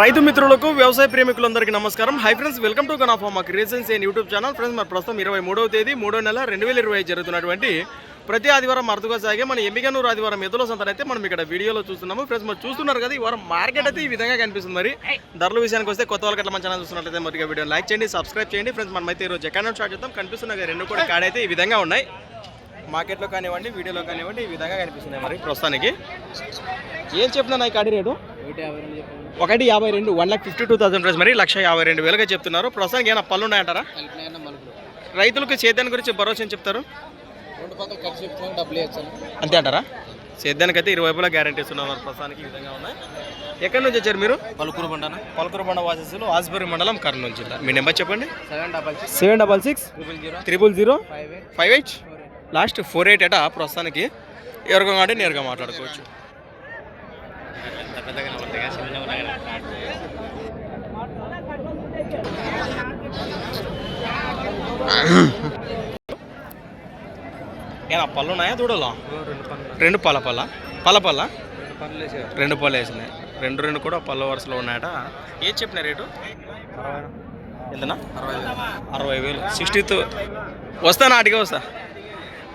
రైతు మిత్రులకు వ్యవసాయ ప్రేమికులందరికీ నమస్కారం. Hi friends welcome to గనాఫామా creations and YouTube channel friends మరి ప్రస్తుతం ఇరవై మూడవ తేదీ మూడో నెల రెండు వేల ఇరవై జరుగుతున్నటువంటి ప్రతి ఆదివారం అరుదుగా సాగే మన ఎమ్మిగనూరు ఆదివారం ఎదుల అయితే మనం ఇక్కడ వీడియోలో చూస్తున్నాము. ఫ్రెండ్స్ మరి చూస్తున్నారు కదా ఈ వారం మార్కెట్ అయితే ఈ విధంగా కనిపిస్తుంది మరి. ధరల విషయానికి వస్తే కొత్త వాళ్ళకి అట్లా మన ఛానల్ చూస్తున్నట్లయితే మరి వీడియో లైక్ చేయండి సబ్స్క్రైబ్ చేయండి. ఫ్రెండ్స్ మనమైతే ఈరోజు ఎక్కడ స్టార్ట్ చేద్దాం? కనిపిస్తున్నాయి రెండు కూడా కాడైతే ఈ విధంగా ఉన్నాయి. మార్కెట్లో కానివ్వండి వీడియోలో కానివ్వండి ఈ విధంగా కనిపిస్తున్నాయి మరి ప్రస్తుతానికి. ఏం చెప్తున్నా ఈ కాడి రేటు? ఒకటి యాభై రెండు one lakh fifty two thousand price మరి లక్ష యాభై రెండు వేలుగా చెప్తున్నారు. ప్రస్తుతానికి ఏమైనా పళ్ళు ఉన్నాయంటారా? రైతులకు సేద్యాన్ని గురించి భరోసా ఏం చెప్తారు? అంతే అంటారా? సేద్యానికి అయితే ఇరవై వైపులా గ్యారంటీ ఇస్తున్నారు ప్రస్తుతానికి ఈ విధంగా ఉన్నాయి. ఎక్కడి నుంచి వచ్చారు మీరు? పలుకురు బండన పలకూరు బండ వాసస్సులు ఆస్బరి మండలం కర్నూలు జిల్లా. మీ నెంబర్ చెప్పండి. Seven double six seven double six zero triple zero five eight five eight. Last four eight అట ప్రస్తుతానికి ఎవరిగా అంటే నేరుగా మాట్లాడుకోవచ్చు. ఏనా పళ్ళు ఉన్నాయా దూడలా? రెండు పళ్ళ పళ్ళ? పళ్ళ పళ్ళ? రెండు పళ్ళు వేసినాయి. రెండు రెండు కూడా పళ్ళ వరుసలో ఉన్నాయట. ఏం చెప్పిన రేటు? ఎంతనా? అరవై వేలు. సిక్స్టీ వస్తా నాటిగా వస్తా?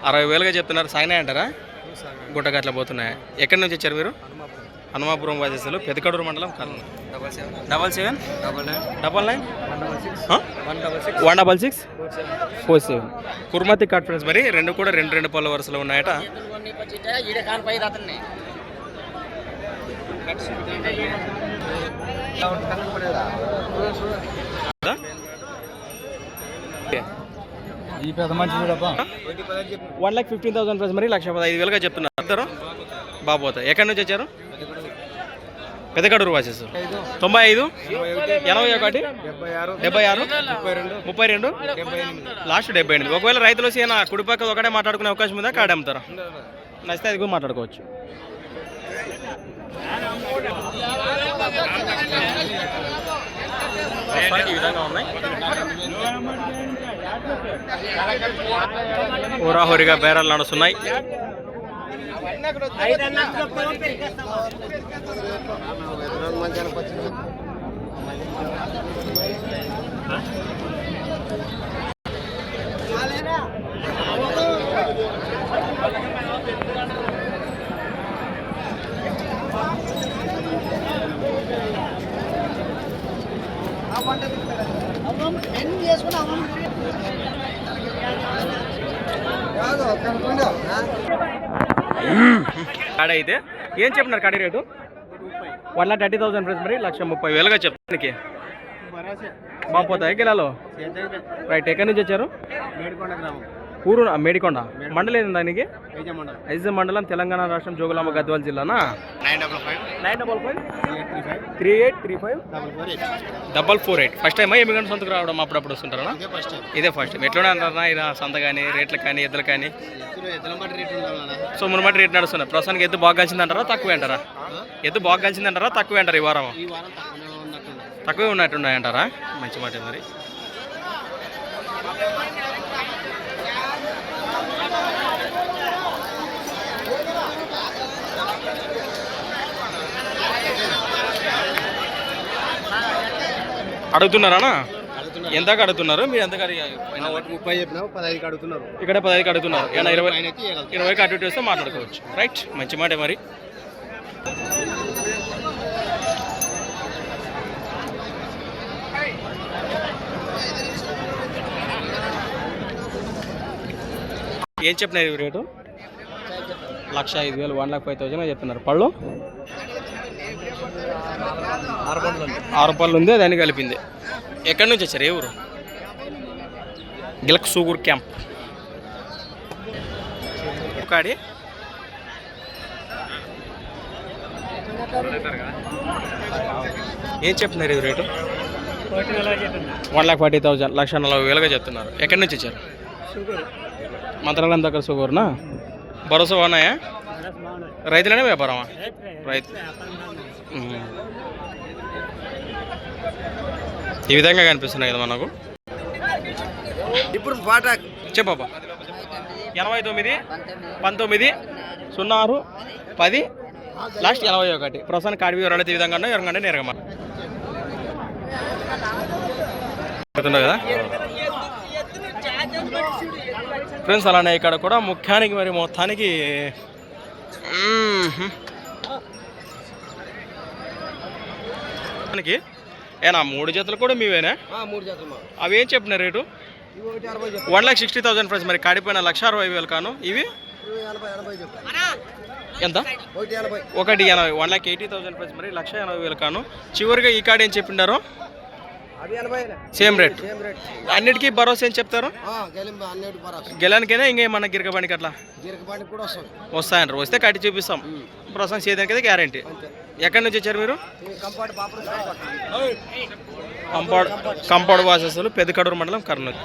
అరవై వేలుగా చెప్తున్నారు. సాగినాయి అంటారా? గుట్టగట్ల పోతున్నాయి. ఎక్కడి నుంచి వచ్చారు మీరు? హనుమాపురం. వాసేసులు. పెదకడూరు మండలం Kurnool double seven. Double seven? Double nine. Double nine? One double six. ఆ? One double six. One double six? Four seven. Four seven. కుర్మతి conference మరి రెండు కూడా రెండు రెండు పళ్ళ వరుసలో ఉన్నాయట ఈ పెద్ద మంచి చూడప్ప one lakh fifteen thousand price మరి లక్ష పదహైదు వేలుగా చెప్తున్నారు. ఇద్దరు బాబోతా ఎక్కడి నుంచి వచ్చారు? పెద్దకడూరు వాసేసు. తొంభై ఐదు? ఎనభై ఒకటి? డెబ్బై ఆరు? ముప్పై రెండు? లాస్ట్ డెబ్బై ఎనిమిది. ఒకవేళ రైతులు వచ్చి కుడిపక్క కుడి ఒకటే మాట్లాడుకునే అవకాశం ఉందా? కాడ అమ్ముతారా? నచ్చితే అది కూడా మాట్లాడుకోవచ్చు. ప్రస్తుతానికి ఈ విధంగా ఉన్నాయి ఊరాహోరిగా బేరాలు నడుస్తున్నాయి. కాడ అయితే ఏం చెప్పినారు కాడి rate? One lakh thirty thousand friends మరి లక్ష ముప్పై వేలుగా చెప్తానికి బాగుపోతాయి కిలాలో రైట్ ఎక్కడి నుంచి వచ్చారు? మేడికొండ గ్రామం. ఊరు మేడికొండ మండలం ఏంది దానికి? ఐజా మండలం తెలంగాణ రాష్ట్రం Jogulamba Gadwal జిల్లానా? Nine double five. Three eight three five. Double four eight. First time ఏమి గంట సొంతకు రావడం అప్పుడప్పుడు వస్తుంటారా ఇదే ఫస్ట్ టైం. ఇదే ఫస్ట్ టైం. ఎట్లా అంటారా ఇలా సంత కానీ రేట్లు కానీ ఎద్దులు కానీ? సో మునమటి రేట్ నడుస్తున్నాయి. ప్రస్తుతానికి ఎద్దు బాగా కలిసిందంటారా తక్కువ అంటారా? ఎద్దు బాగా కలిసిందంటారా తక్కువ అంటారు ఈ వారం? తక్కువే ఉన్నట్టున్నాయంటారా? మంచి మాట మరి. అడుగుతున్నారా. ఎంతకు అడుగుతున్నారు? మీరు ఒకటి ముప్పై చెప్పినా పదహైదుకి అడుగుతున్నారు. ఇక్కడ పదహైదుకి అడుగుతున్నారు. ఇరవై అటు ఇటు వస్తే మాట్లాడుకోవచ్చు. రైట్ మంచి మాట మరి. ఏం చెప్పినారు రేటు? లక్ష ఐదు వేలు. వన్ లాక్ ఫైవ్ థౌసండ్ చెప్తున్నారు పళ్ళు? ఆరు పళ్ళు ఉంది దాన్ని కలిపింది. ఎక్కడి నుంచి వచ్చారు? ఏ ఊరు? గిలక్ సూగూర్ క్యాంప్. కాడి ఏం చెప్తున్నారు ఇది rate? One lakh forty thousand లక్ష నలభై వేలుగా చెప్తున్నారు. ఎక్కడి నుంచి వచ్చారు? మంత్రాలయం దగ్గర సుగూరునా? భరోసా ఉన్నాయా రైతులనే వ్యాపారమా? రైతు ఈ విధంగా కనిపిస్తున్నాయి కదా మనకు. ఇప్పుడు పాట చెప్పబ్బా ఎనభై తొమ్మిది పంతొమ్మిది సున్నా ఆరు పది లాస్ట్ ఎనభై ఒకటి. ప్రస్తుతానికి కాడి వివరాలు ఈ విధంగా ఉన్నాయి ఎవరికంటే నేరుగా కదా? ఫ్రెండ్స్ అలానే ఇక్కడ కూడా ముఖ్యానికి మరి మొత్తానికి మ్మ్. ఏనా మూడు జతలు కూడా మీవేనా? మూడు జాతలు అవి ఏం చెప్పిన rate? One lakh sixty thousand friends మరి కాడిపోయిన లక్ష అరవై వేలు కాను. ఇవి? ఎంత? ఒకటి ఎనభై. One lakh eighty thousand friends మరి లక్ష ఎనభై వేలు కాను. చివరిగా ఈ కార్డు ఏం చెప్పిండారు సేమ్ రేట్. అన్నిటికీ భరోసా ఏం చెప్తారు? పరాస్ గెలానికైనా ఇంకేమన్నా గిరకబానికి అట్లా? గిరకపాటికి కూడా వస్తుంది వస్తాయంటారు. వస్తే కట్టి చూపిస్తాం. ప్రస్తుతం చేయడానికి గ్యారంటీ. అంతే. ఎక్కడి నుంచి వచ్చారు మీరు? కంపాడు కంపాడు వాసస్సులు పెద్దకడూరు మండలం కర్నూలు.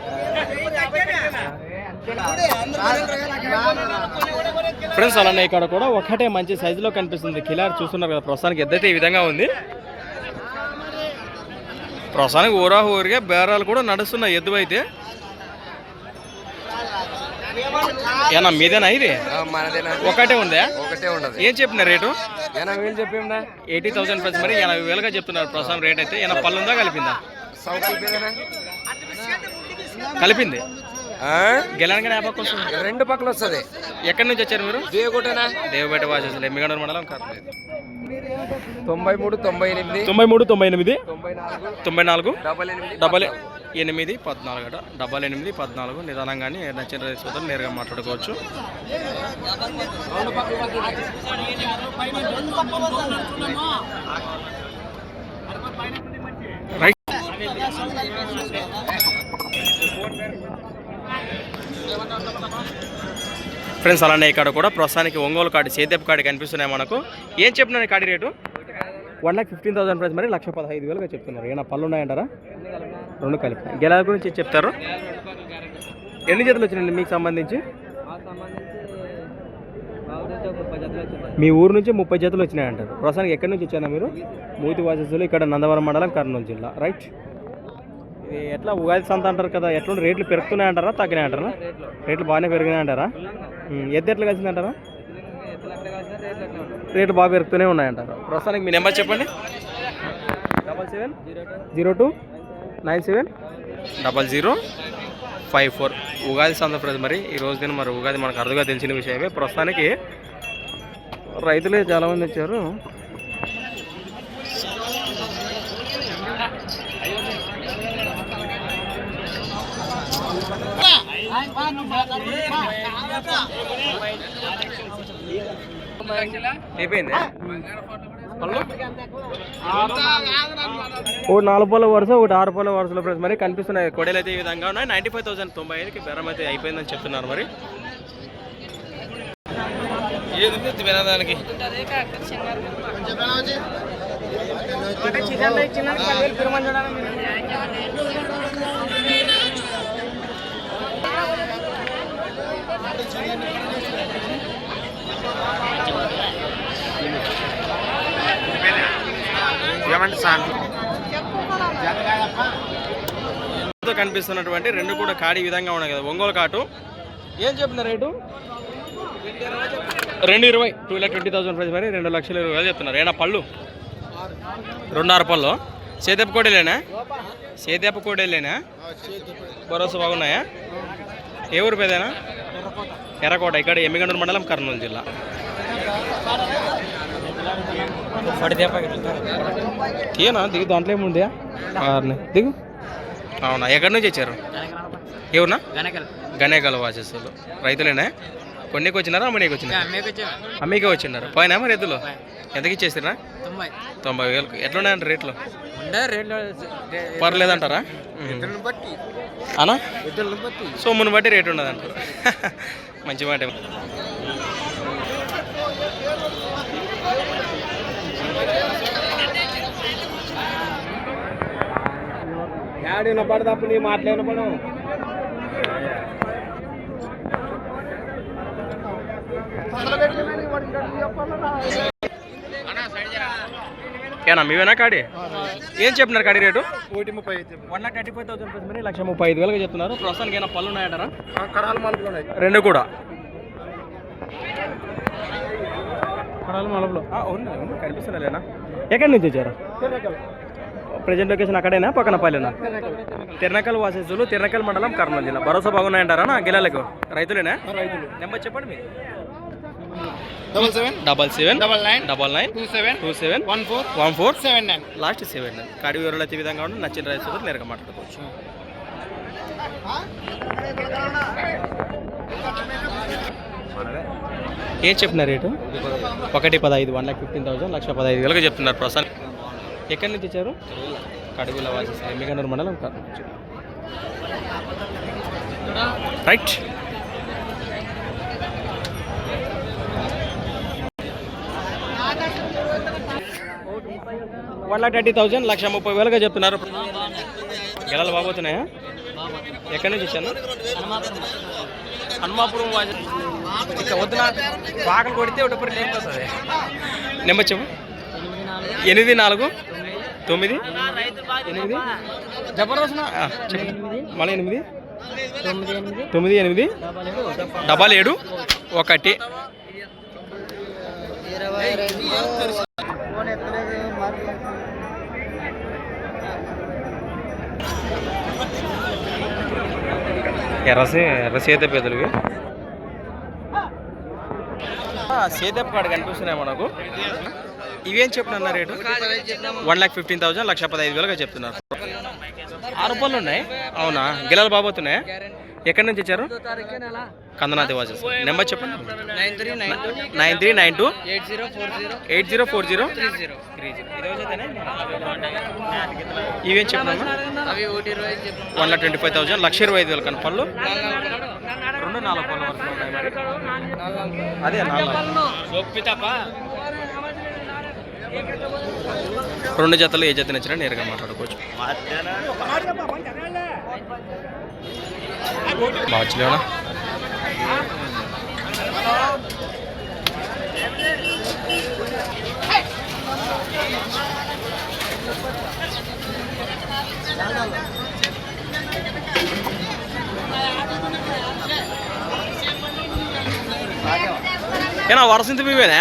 ఫ్రెండ్స్ అలానే ఇక్కడ కూడా ఒకటే మంచి సైజులో కనిపిస్తుంది కిలార్. చూస్తున్నారు కదా ప్రస్తుతానికి ఎద్దైతే ఈ విధంగా ఉంది. ప్రస్తుతానికి ఊరా ఊరిగా బేరాలు కూడా నడుస్తున్నాయి ఎద్దు అయితే ఏనా మీదేనా ఇది? మనదేనా? ఒకటే ఉందా? ఒకటే ఉండదు. ఏం చెప్పిన రేటు? ఎనభై వేలు చెప్పినా ఎయిటీ థౌసండ్ ప్లస్ మరి ఎనభై వేలుగా చెప్తున్నారు ప్రస్తుతం రేట్ అయితే. ఏమైనా పళ్ళు ఉందా? కలిపిందా? కలిపింది. గెలానికి జ్ఞాపకం వస్తుంది. రెండు పక్కలు వస్తుంది. ఎక్కడి నుంచి వచ్చారు మీరు? దేవకోటనా? దేవపేట వాసేసులు ఎమ్మిగండూరు మండలం కర్నూలు తొంభై మూడు తొంభై ఎనిమిది. తొంభై మూడు తొంభై ఎనిమిది. తొంభై నాలుగు. తొంభై నాలుగు. డబల్ ఎనిమిది డబల్ ఎనిమిది పద్నాలుగు అట. డబల్ ఎనిమిది పద్నాలుగు. నిదానంగానే నచ్చిన రైతు సోదరులు నేరుగా మాట్లాడుకోవచ్చు. రైట్ ఫ్రెండ్స్ అలానే ఇక్కడ కూడా ప్రస్తుతానికి ఒంగోలు కాడి సేద్యపు కాడి కనిపిస్తున్నాయి మనకు. ఏం చెప్పినాను కాడి rate? One lakh fifteen thousand price. మరి లక్ష పదహైదు వేలుగా చెప్తున్నారు. ఏమైనా పళ్ళు ఉన్నాయంటారా? రెండు కలిపి గెలాల గురించి చెప్తారు. ఎన్ని జతలు వచ్చినాయండి మీకు సంబంధించి? మీ ఊరు నుంచి ముప్పై జతలు వచ్చినాయంటారు. ప్రస్తుతానికి ఎక్కడి నుంచి వచ్చారా మీరు? మూతి వాసస్సులు ఇక్కడ నందవరం మండలం కర్నూలు జిల్లా. రైట్. ఇది ఎట్లా ఉగాది సంత అంటారు కదా ఎట్లా రేట్లు పెరుగుతున్నాయి అంటారా అంటారా రేట్లు బాగానే పెరిగినాయి అంటారా కలిసిందంటారా? రేట్లు బాగా పెరుగుతూనే ఉన్నాయంటారు. ప్రస్తుతానికి మీ నెంబర్ చెప్పండి. Double seven zero two nine seven. Double zero five four. Ugadi ప్రజ మరి ఈ రోజు దిన మరి ఉగాది మనకు అరుదుగా తెలిసిన విషయమే. ప్రస్తుతానికి రైతులే చాలామంది వచ్చారు. ఒకటి నాలుగు పళ్ళ వరుస ఒకటి ఆరు పళ్ళ వరుసలో ప్రైస్ మరి కనిపిస్తున్నాయి. కొడేలు అయితే ఈ విధంగా ఉన్నాయి. నైంటీ ఫైవ్ థౌసండ్ తొంభై ఐదుకి బెరం అయితే అయిపోయిందని చెప్తున్నారు మరి. ఏది ఏమంటే సార్? తో కనిపిస్తున్నటువంటి రెండు కూడా కాడి ఈ విధంగా ఉన్నాయి కదా ఒంగోలు కాటు. ఏం చెప్పిన రేటు? రెండు ఇరవై two lakh twenty thousand price మరి రెండు లక్షల ఇరవై వేలు చెప్తున్నారు. ఏనా పళ్ళు? రెండున్నర పళ్ళు. సేదెప్ప కోడేలేనా? సేదెప్ప కోడేలేనా? భరోసా బాగున్నాయా? ఏ ఊరు పేదేనా ఎర్రకోట ఇక్కడ ఎమ్మిగండూరు మండలం కర్నూలు జిల్లా. తీయనా దిగు దాంట్లో ఏముంది? ఆరుని దిగు. అవునా? ఎక్కడి నుంచి వచ్చారు? ఎవరునా? గనేకల్. వాసేస్తులు. రైతులేనా? కొన్నికి వచ్చినారా? అమ్మనీకి వచ్చినారా? అమ్మీకే వచ్చినారు. పోయినా మరి ఎద్దులు? ఎంతకి ఇచ్చేసిరా తొంభై. వేలకు ఎట్లున్నాయంట రేట్లు? పర్లేదంటారా? అనా సొమ్మును బట్టి రేటు ఉండదు అంటారు మంచి మాట. యాడ్ వినపడదప్పుడు నీ మాటలు వినపడం ఏనా మీవేనా కాడి? ఏం చెప్పినారు కాడి రేటు? ఒకటి ముప్పై one lakh thirty five thousand మరి లక్ష ముప్పై ఐదు వేలుగా చెప్తున్నారు. ప్రస్తుతానికి ఏమైనా పళ్ళు ఉన్నాయంటారా? కడాలు మలుపులు ఉన్నాయి. రెండు కూడా. కడాలు మలుపులు. ఉంది కనిపిస్తలేనా ఎక్కడి నుంచి వచ్చారు? ప్రజెంట్ లొకేషన్ అక్కడేనా? పక్కన పల్లెనా? తిరణకల్ వాసేసులు తిరణకల్ మండలం కర్నూలు జిల్లా. భరోసా బాగున్నాయంటారా నా గిలాలకు? రైతులేనా? నెంబర్ చెప్పండి మీరు double seven double seven double nine double nine two seven two seven one four one four seven nine last seven కాడి వివరాలు అయితే విధంగా ఉండి నచ్చిన రైతు నేరుగా మాట్లాడుకోవచ్చు. ఏం చెప్తున్నారు రేటు? ఒకటి పదహైదు వన్ లాక్ ఫిఫ్టీన్ థౌసండ్ లక్ష పదహైదు వేలుగా చెప్తున్నారు ప్రస్తుతం ఎక్కడి నుంచి ఇచ్చారు కడుగుల వాసి ఎమ్మిగనూరు మండలం. Right. One lakh thirty thousand లక్ష ముప్పై వేలుగా చెప్తున్నారు. గెలలు బాగోతున్నాయా ఎక్కడి నుంచి వచ్చాను హనుమాపురం వాజ- ఇక వద్దున? పాకలు కొడితే ఒకటి లేకపోతుంది నెంబర్ చెప్పు. ఎనిమిది నాలుగు తొమ్మిది ఎనిమిది. జబర్దస్త్ మళ్ళీ ఎనిమిది. తొమ్మిది ఎనిమిది. డబల్ ఏడు ఒకటి. ఎర్రసే ఎర్ర సేదెప్ప ఎదురువి సేదెప్ప కాడ కనిపిస్తున్నాయి మనకు ఇవేం చెప్పిన rate? One lakh fifteen thousand లక్ష పదహైదు వేలుగా చెప్తున్నారు. ఆరు రూపాయలు ఉన్నాయి. అవునా? గిలాలు బాబోతున్నాయా ఎక్కడి నుంచి ఇచ్చారు కందనాథి వాజెస్ నెంబర్ చెప్పండి. Nine three nine two. Eight zero four zero. Eight zero four zero. Three zero. ఇవేం చెప్పాను one lakh twenty five thousand. లక్ష ఇరవై ఐదు వేలు కానీ పళ్ళు రెండు నాలుగు పళ్ళు వరకు ఉన్నాయి మరి. అదే నాలుగు. రెండు జతలు ఏ జత నచ్చినా నేరుగా మాట్లాడుకోవచ్చు. బాగా ఏనా వరసంత మీవేనా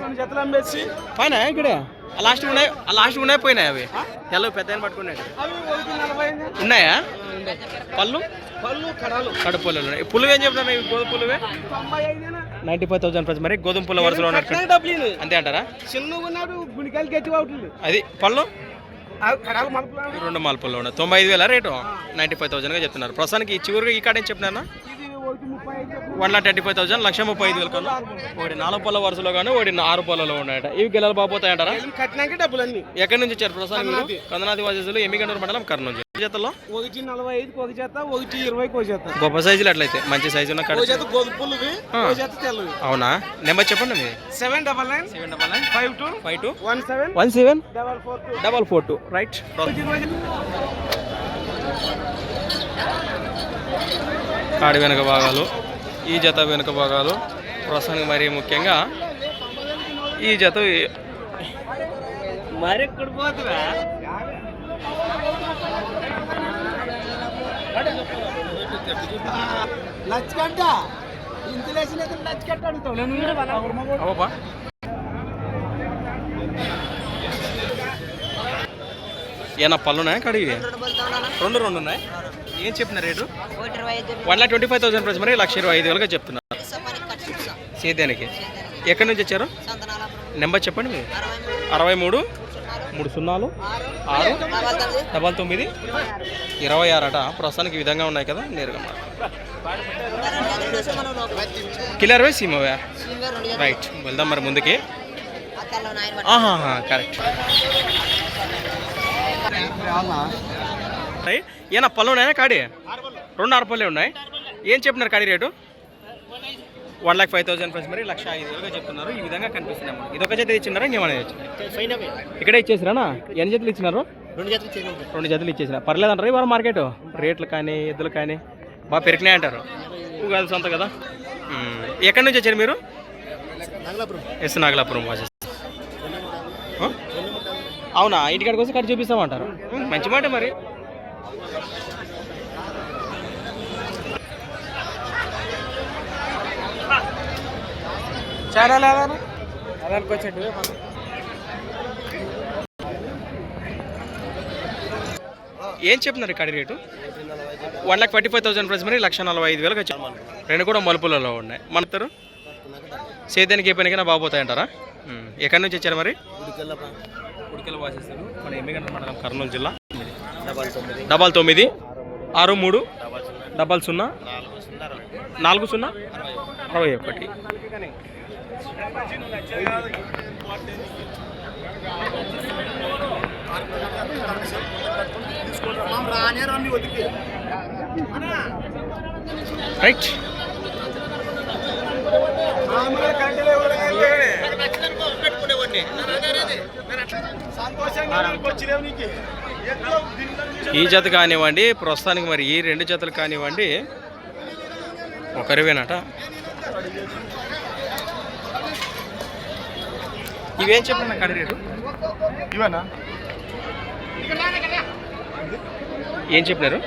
రెండు జతలు అమ్మేసి పైన ఇక్కడే ఆ లాస్ట్ ఉన్నాయి ఆ లాస్ట్ ఉన్నాయి పోయినాయి అవి. ఎల్లో పెద్ద పట్టుకున్నాయి. ఉన్నాయా? పళ్ళు? పళ్ళు కడాలు కడుపులు ఉన్నాయి. పులువు ఏం చెప్తాను ఇవి గోధుమ పులువే నైన్టీ ఫైవ్ థౌసండ్ ప్రైస్ మరి గోధుమ పుల్ల వరుసలో ఉన్నట్టు. అంతే అంటారా? చిన్నగా అవుతుంది అది పళ్ళు? అవి మలుపులు రెండు మాల్పుల్లో ఉన్నాయి. తొంభై ఐదు వేల రేటు? నైంటీ ఫైవ్ థౌసండ్గా చెప్తున్నారు. ప్రస్తుతానికి చివరికి చివరిగా ఈ కాడ ఏం చెప్పినా ఐదు. One lakh thirty five thousand లక్ష ముప్పై ఐదు వేలు కన్నా. ఒకటి నాలుగు పళ్ళ వరుసలో కానీ ఒకటి ఆరు పళ్ళలో ఉన్నాయట. ఇవి గెలలు బాగుపోతాయంటారా? కట్టినాక డబ్బులు అన్ని ఎక్కడి నుంచి వచ్చారు మీరు? కందనాది వాసేసులు ఎమ్మిగండూరు మండలం కర్నూలు. జతల్లో ఒకటి నలభై ఐదుకి ఒక చేత ఒకటి ఇరవైకి ఒక చేత గొప్ప సైజులు అట్లయితే మంచి సైజు ఉన్న పుల్లవి ఒక చేత తెల్లవి. అవునా? నెంబర్ చెప్పండి మీరు seven double nine seven double nine five two five two one seven one seven double four two. Double four two. Right. కాడి వెనుక భాగాలు ఈ జత వెనుక భాగాలు ప్రస్తుతానికి మరి ముఖ్యంగా ఈ జత మరి ఎక్కడ పోతురా? లచ్చకంట. ఇంతలేసిన లచ్చకంట అడుగుతావు? నేను అవపా ఏనా పళ్ళు ఉన్నాయా కడిగి? రెండు రెండు ఉన్నాయి. ఏం చెప్పిన rate? One lakh twenty five thousand price మరి లక్ష ఇరవై ఐదు వేలుగా చెప్తున్నారు. సేద్యానికి ఎక్కడి నుంచి వచ్చారు? నెంబర్ చెప్పండి మీరు. అరవై మూడు. మూడు సున్నాలు. ఆరు. డబల్ తొమ్మిది. ఇరవై ఆరు అట. ప్రస్తుతానికి ఈ విధంగా ఉన్నాయి కదా నేరుగా కిలర్ వే సీమవే రైట్ వెళ్దాం మరి ముందుకి. Correct right. ఏనా పళ్ళు ఉన్నాయా కాడి? రెండు అరపల్లే ఉన్నాయి. ఏం చెప్పినారు కాడి rate? One lakh five thousand price మరి లక్ష ఐదు వేలుగా చెప్తున్నారు. ఈ విధంగా కనిపిస్తున్నాయి. ఇది ఒక జత ఇచ్చినారా? ఇంకేమైనా ఇక్కడే ఇచ్చేసిరానా ఎన్ని జతలు ఇచ్చినారు? రెండు జతలు రెండు జతలు ఇచ్చేసిన పర్లేదంటారు ఇవాళ మార్కెట్? రేట్లు కానీ ఎద్దులు కానీ బాగా పెరిగినాయి అంటారు. ఉగాది సొంత కదా. ఎక్కడి నుంచి వచ్చారు మీరు? ఎస్ నాగలాపురం వాసెస్? అవునా? ఇంటికాడికి వస్తే కట్ చూపిస్తామంటారు. మంచి మాట మరి. చాలా లేదా అదానికి వచ్చేట్టు ఏం చెప్తున్నారు కడి rate? One lakh forty five thousand price మరి లక్ష నలభై ఐదు వేలకు వచ్చాం రెండు కూడా మలుపులలో ఉన్నాయి. మనతారు సేద్యానికి ఏ పనికైనా బాగోతాయంటారా ఉమ్. ఎక్కడి నుంచి వచ్చారు మరి? ఉడికెళ్ళ వాసిస్తారు. మన ఎమ్మిగంట మండలం కర్నూలు జిల్లా. డబల్ తొమ్మిది. ఆరు మూడు. డబల్ సున్నా. నాలుగు సున్నా అరవై ఒకటి. రైట్. ఈ జత కానివ్వండి ప్రస్తుతానికి మరి ఈ రెండు జతలు కానివ్వండి ఒకరివేనట. ఇవేం చెప్పిన కడి రేటు ఇవనా? ఏం చెప్పినారు?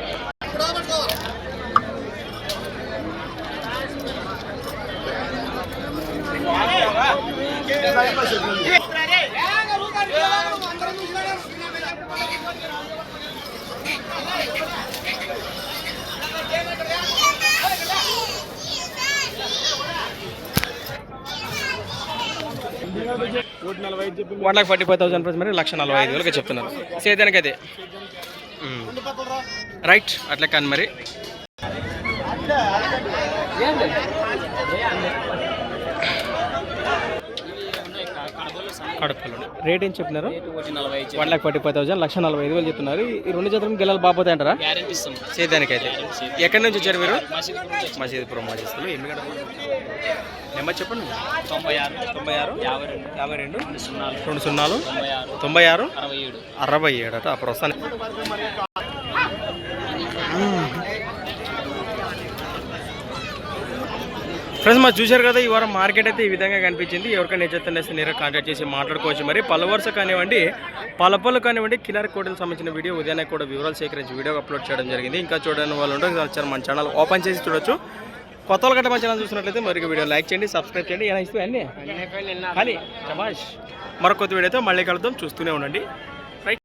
One lakh forty five thousand rupees మరి లక్ష నలభై ఐదు వేలకి చెప్తున్నారు. సేదానికి అదే రైట్ అట్లా కానీ మరి. కడపలో రేట్ ఏం చెప్పినారు? One lakh forty five thousand లక్ష నలభై ఐదు వేలు చెప్తున్నారు. ఈ రెండు జతలు గెలాలి బాపోతాయి అంటారా? సేదానికి అయితే ఎక్కడి నుంచి వచ్చారు మీరు? మసీదుపురం మసీదులు. ఎన్ని నెంబర్ చెప్పండి. తొంభై ఆరు. తొంభై ఆరు? యాభై రెండు. యాభై రెండు? సున్నాలు. రెండు సున్నాలు? తొంభై ఆరు. తొంభై ఆరు? అరవై ఏడు. అరవై ఏడట అప్పుడు వస్తాను ఫ్రెండ్స్ మరి చూశారు కదా ఈ వారం మార్కెట్ అయితే ఈ విధంగా కనిపించింది. ఎవరికైనా నచ్చితే నేరుగా కాంటాక్ట్ చేసి మాట్లాడుకోవచ్చు. మరి పలు వరుస కానివ్వండి పలపలు కానివ్వండి కిలర్ కోటలకు సంబంధించిన వీడియో ఉదయాన్నే కూడా వివరాలు సేకరించి వీడియో అప్లోడ్ చేయడం జరిగింది. ఇంకా చూడని వాళ్ళు ఉంటే మన ఛానల్ ఓపెన్ చేసి చూడొచ్చు. కొత్త వాళ్ళు గట్ట మన ఛానల్ చూసినట్లయితే మరి వీడియో లైక్ చేయండి సబ్స్క్రైబ్ చేయండి. ఏమైనా ఇస్తే అన్నీ. కానీ మరొక వీడియోతో మళ్ళీ కలుద్దాం. చూస్తూనే ఉండండి.